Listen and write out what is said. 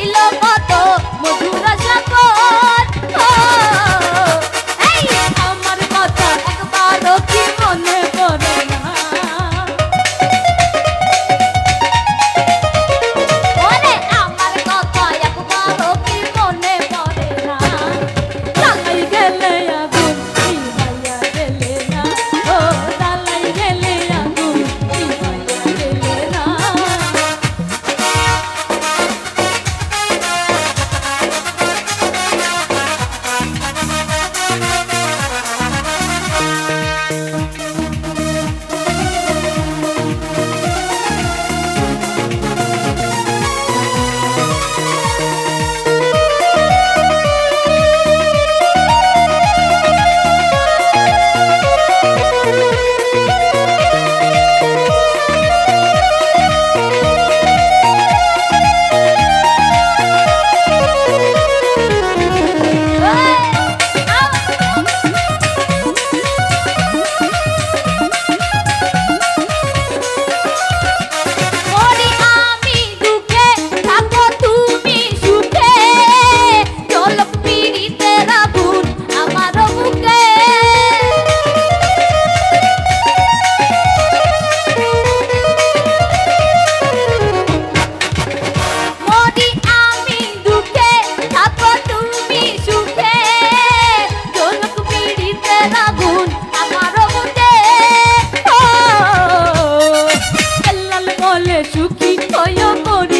ছিল কত মধুর সুখী থয় করি